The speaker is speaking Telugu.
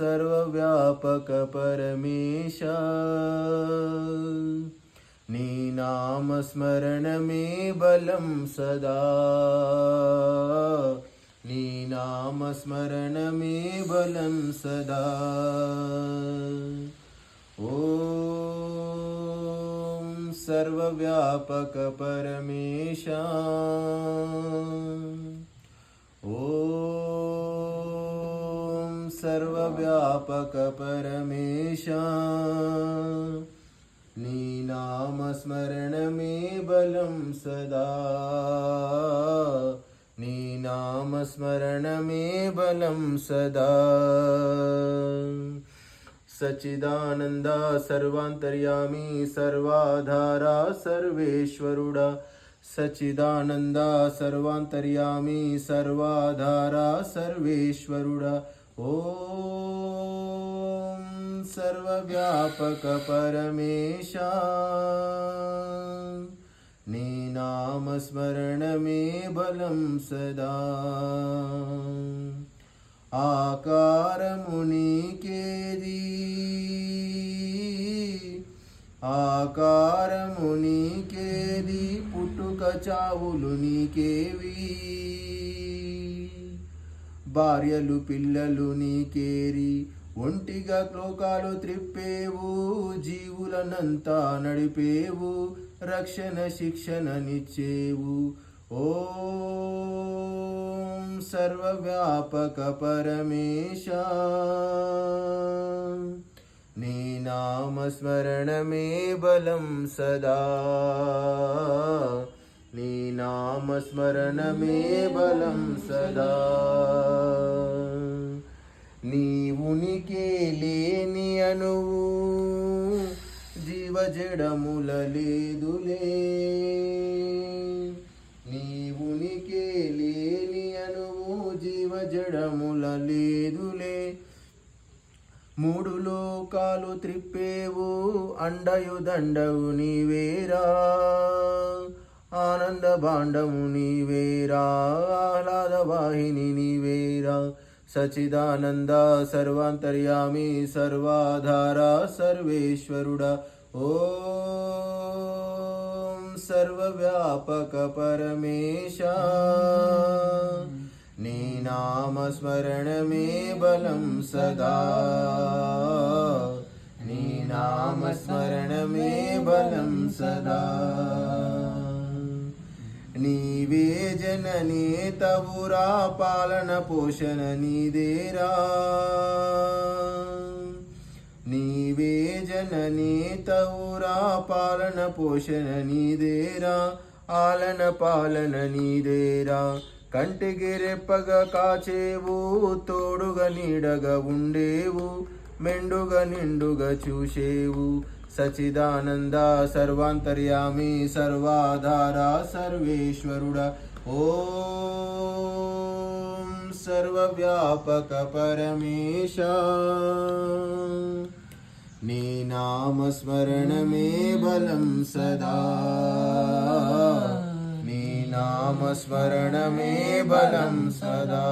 सर्वव्यापकपरमेश। नीनामस्मरण मे बलं सदा। नीनामस्मरण मे बलं सदा। ॐ सर्वव्यापक ॐ सर्वव्यापक परमेश नीनामस्मरण में बलं सदा। नीनामस्मरण मे बलं सदा। सच्चिदानन्दा सर्वान्तर्यामी, सर्वाधारा, सर्वेश्वरुडा। सच्चिदानन्दा सर्वान्तर्यामी, सर्वाधारा, सर्वेश्वरुडा। సర్వాధారా సర్వేశ్వరుడా ఓం సర్వవ్యాపక పరమేశ నీ నామస్మరణమే బలం సదా ఆకారమునికేది ఆకారమునికేది పుట్టుక చావులు నీకేవి భార్యలు పిల్లలు నీకేరి? ఒంటిగా క్లోకాలు త్రిప్పేవు జీవులనంతా నడిపేవు రక్షణ శిక్షణనిచ్చేవు. ఓం సర్వవ్యాపక పరమేశ. నీ నామస్మరణమే బలం సదా. నీ నామస్మరణమే బలం సదా. జీవజడముల లేదులే నీ లేని అనువు జీవజడముల లేదులే మూడు లోకాలు త్రిప్పేవు అండయు దండవు నీవేరా. ఆనంద భాండము నీవేరా ఆహ్లాద వాహిని నీవేరా. सचिदानन्दा सर्वान्तर्यामी सर्वाधारा सर्वेश्वरुडा। ॐ सर्वव्यापकपरमेशा नीनामस्मरण बलं सदा। नीनामस्मरण मे बलं सदा। నీవే జననీ తవురా పాలన పోషణ నీదేరా నీవే జననీ తవురా పాలన పోషణ నీదేరా ఆలన పాలన నీదేరా కంటికి రెప్పగా కాచేవు తోడుగా నీడగా ఉండేవు మెండుగా నిండుగా చూసేవు. सचिदानन्द सर्वान्तर्यामी सर्वाधारा सर्वेश्वरुड। ॐ सर्वव्यापकपरमेश नीनामस्मरणमे बलं सदा। नीनामस्मरणमे बलं सदा।